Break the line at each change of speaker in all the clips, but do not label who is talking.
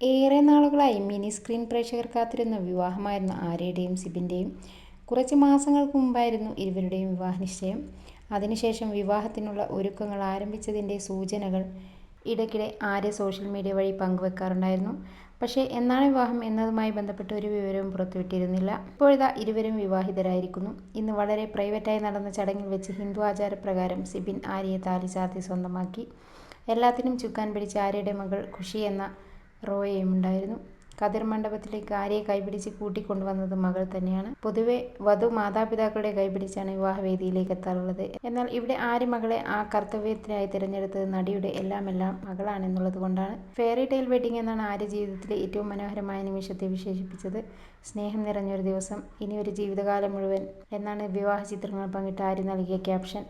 ഏറെ നാളുകളായി mini screen പ്രേക്ഷകർ കാത്തിരുന്ന വിവാഹമായിരുന്നു ആര്യയുടെയും സിബിന്റെയും കുറച്ച് മാസങ്ങൾക്ക് മുമ്പായിരുന്നു ഇരുവരുടെയും വിവാഹ നിശ്ചയം അതിനുശേഷം വിവാഹത്തിനുള്ള ഒരുക്കങ്ങൾ ആരംഭിച്ചതിന്റെ സൂചനകൾ ഇടയ്ക്കിടെ ആര്യ സോഷ്യൽ മീഡിയ വഴി പങ്കുവെക്കാറുണ്ടായിരുന്നു. പക്ഷേ എന്നാണ് വിവാഹം എന്നതുമായി ബന്ധപ്പെട്ട ഒരു വിവരവും പുറത്തുവിട്ടിരുന്നില്ല. ഇപ്പോഴിതാ ഇരുവരും വിവാഹിതരായിരിക്കുന്നു. ഇന്ന് വളരെ പ്രൈവറ്റായി നടന്ന ചടങ്ങിൽ വെച്ച് ഹിന്ദു ആചാരപ്രകാരം സിബിൻ ആര്യയെ താലി ചാർത്തി സ്വന്തമാക്കി. എല്ലാത്തിനും ചുക്കാൻ പിടിച്ച ആര്യയുടെ മകൾ ഖുഷി എന്ന റോയയും ഉണ്ടായിരുന്നു. കതിർ മണ്ഡപത്തിലേക്ക് ആര്യയെ കൈപിടിച്ച് കൂട്ടിക്കൊണ്ടുവന്നത് മകൾ തന്നെയാണ്. പൊതുവെ വധു മാതാപിതാക്കളുടെ കൈപിടിച്ചാണ് വിവാഹവേദിയിലേക്ക് എത്താറുള്ളത്. എന്നാൽ ഇവിടെ ആര്യ മകളെ ആ കർത്തവ്യത്തിനായി തിരഞ്ഞെടുത്തത്? നടിയുടെ എല്ലാം എല്ലാം മകളാണെന്നുള്ളത് കൊണ്ടാണ്. ഫെയറി ടെയിൽ വെഡിങ് എന്നാണ് ആര്യ ജീവിതത്തിലെ ഏറ്റവും മനോഹരമായ നിമിഷത്തെ വിശേഷിപ്പിച്ചത്. സ്നേഹം നിറഞ്ഞൊരു ദിവസം ഇനി ഒരു ജീവിതകാലം മുഴുവൻ എന്നാണ് വിവാഹ ചിത്രങ്ങൾ പങ്കിട്ട് ആര്യ നൽകിയ ക്യാപ്ഷൻ.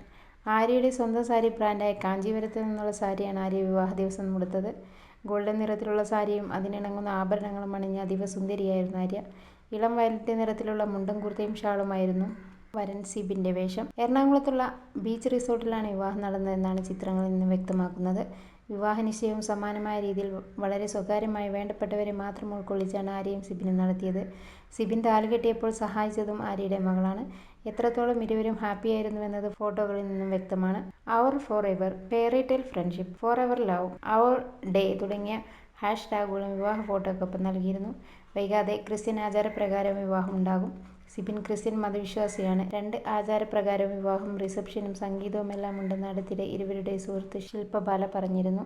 ആര്യയുടെ സ്വന്തം സാരി ബ്രാൻഡായ കാഞ്ചീപുരത്ത് നിന്നുള്ള സാരിയാണ് ആര്യ വിവാഹ ദിവസം ഉടുത്തത് ഗോൾഡൻ നിറത്തിലുള്ള സാരിയും അതിനിണങ്ങുന്ന ആഭരണങ്ങളും അണിഞ്ഞ അതീവ സുന്ദരിയായിരുന്നു ആര്യ. ഇളം വയലറ്റ് നിറത്തിലുള്ള മുണ്ടും കുർത്തയും ഷാളുമായിരുന്നു. വരൻ സിബിന്റെ വേഷം. എറണാകുളത്തുള്ള ബീച്ച് റിസോർട്ടിലാണ് വിവാഹം നടന്നതെന്നാണ് ചിത്രങ്ങളിൽ നിന്ന് വ്യക്തമാക്കുന്നത്. വിവാഹ നിശ്ചയവും സമാനമായ രീതിയിൽ വളരെ സ്വകാര്യമായി വേണ്ടപ്പെട്ടവരെ മാത്രം ഉൾക്കൊള്ളിച്ചാണ് ആര്യയും സിബിനും നടത്തിയത്. സിബിൻ താലുകെട്ടിയപ്പോൾ സഹായിച്ചതും ആര്യയുടെ മകളാണ്. എത്രത്തോളം ഇരുവരും ഹാപ്പിയായിരുന്നുവെന്നത് ഫോട്ടോകളിൽ നിന്നും വ്യക്തമാണ്. Our forever fairy friendship forever love our day തുടങ്ങിയ ഹാഷ് ടാഗുകളും വിവാഹ ഫോട്ടോയ്ക്കൊപ്പം നൽകിയിരുന്നു. വൈകാതെ ക്രിസ്ത്യൻ ആചാരപ്രകാരം വിവാഹം ഉണ്ടാകും. സിബിൻ ക്രിസ്ത്യൻ മതവിശ്വാസിയാണ്. രണ്ട് ആചാരപ്രകാരം വിവാഹം റിസപ്ഷനും സംഗീതവും എല്ലാം ഉണ്ടെന്ന് അടുത്തിടെ ഇരുവരുടെ സുഹൃത്ത് ശില്പ ബാല പറഞ്ഞിരുന്നു.